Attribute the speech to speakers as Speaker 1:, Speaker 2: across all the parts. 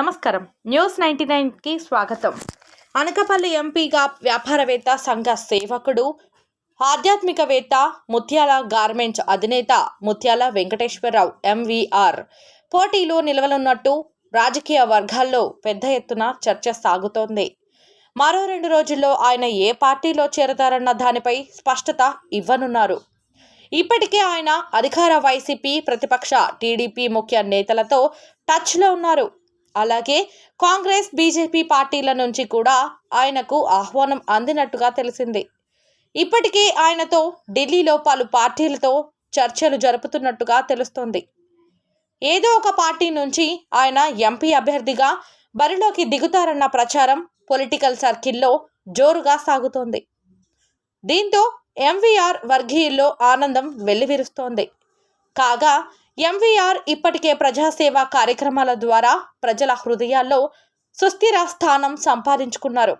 Speaker 1: నమస్కారం. News ninety నైన్కి స్వాగతం. అనకపల్లి ఎంపీగా వ్యాపారవేత్త సంఘ సేవకుడు ఆధ్యాత్మికవేత్త ముత్యాల గార్మెంట్స్ అధినేత ముత్యాల వెంకటేశ్వరరావు ఎంవీఆర్. పోటీలో నిలవనున్నట్టు రాజకీయ వర్గాల్లో పెద్ద ఎత్తున చర్చ సాగుతోంది. మరో రెండు రోజుల్లో ఆయన ఏ పార్టీలో చేరతారన్న దానిపై స్పష్టత ఇవ్వనున్నారు. ఇప్పటికే ఆయన అధికార వైసీపీ ప్రతిపక్ష టీడీపీ ముఖ్య నేతలతో టచ్లో ఉన్నారు. అలాగే కాంగ్రెస్ బీజేపీ పార్టీల నుంచి కూడా ఆయనకు ఆహ్వానం అందినట్టుగా తెలిసింది. ఇప్పటికే ఆయనతో ఢిల్లీలో పలు పార్టీలతో చర్చలు జరుపుతున్నట్టుగా తెలుస్తోంది. ఏదో ఒక పార్టీ నుంచి ఆయన ఎంపీ అభ్యర్థిగా బరిలోకి దిగుతారన్న ప్రచారం పొలిటికల్ సర్కిల్లో జోరుగా సాగుతోంది. దీంతో ఎంవీఆర్ వర్గీయుల్లో ఆనందం వెల్లివిరుస్తోంది. కాగా ఎంవీఆర్ ఇప్పటికే ప్రజాసేవా కార్యక్రమాల ద్వారా ప్రజల హృదయాల్లో సుస్థిర స్థానం సంపాదించుకున్నారు.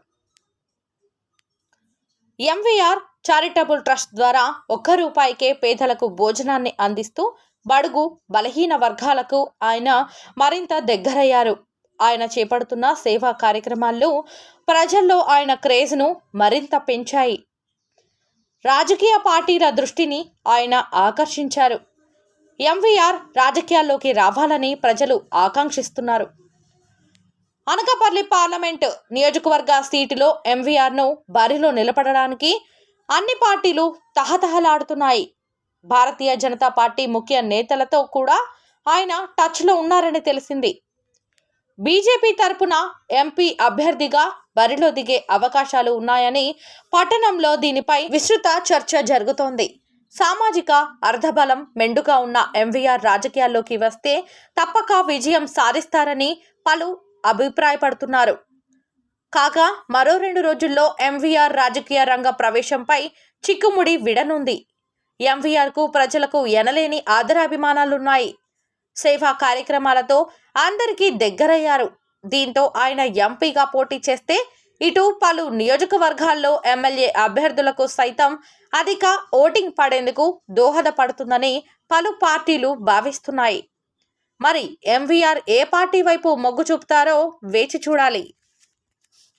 Speaker 1: ఎంవీఆర్ చారిటబుల్ ట్రస్ట్ ద్వారా ఒక్క రూపాయికే పేదలకు భోజనాన్ని అందిస్తూ బడుగు బలహీన వర్గాలకు ఆయన మరింత దగ్గరయ్యారు. ఆయన చేపడుతున్న సేవా కార్యక్రమాల్లో ప్రజల్లో ఆయన క్రేజ్ను మరింత పెంచాయి. రాజకీయ పార్టీల దృష్టిని ఆయన ఆకర్షించారు. ఎంవీఆర్ రాజకీయాల్లోకి రావాలని ప్రజలు ఆకాంక్షిస్తున్నారు. అనకాపల్లి పార్లమెంట్ నియోజకవర్గ సీటులో ఎంవీఆర్ను బరిలో నిలబడడానికి అన్ని పార్టీలు తహతహలాడుతున్నాయి. భారతీయ జనతా పార్టీ ముఖ్య నేతలతో కూడా ఆయన టచ్లో ఉన్నారని తెలిసింది. బీజేపీ తరపున ఎంపీ అభ్యర్థిగా బరిలో దిగే అవకాశాలు ఉన్నాయని పట్టణంలో దీనిపై విస్తృత చర్చ జరుగుతోంది. సామాజిక అర్ధబలం మెండుగా ఉన్న ఎంవీఆర్ రాజకీయాల్లోకి వస్తే తప్పక విజయం సాధిస్తారని పలు అభిప్రాయపడుతున్నారు. కాగా మరో రెండు రోజుల్లో ఎంవీఆర్ రాజకీయ రంగ ప్రవేశంపై చిక్కుముడి విడనుంది. ఎంవీఆర్కు ప్రజలకు ఎనలేని ఆదరాభిమానాలున్నాయి. సేవా కార్యక్రమాలతో అందరికీ దగ్గరయ్యారు. దీంతో ఆయన ఎంపీగా పోటీ చేస్తే ఇటు పలు నియోజకవర్గాల్లో ఎమ్మెల్యే అభ్యర్థులకు సైతం అధిక ఓటింగ్ పడేందుకు దోహదపడుతుందని పలు పార్టీలు భావిస్తున్నాయి. మరి ఎంవీఆర్ ఏ పార్టీ వైపు మొగ్గు చూపుతారో వేచి చూడాలి.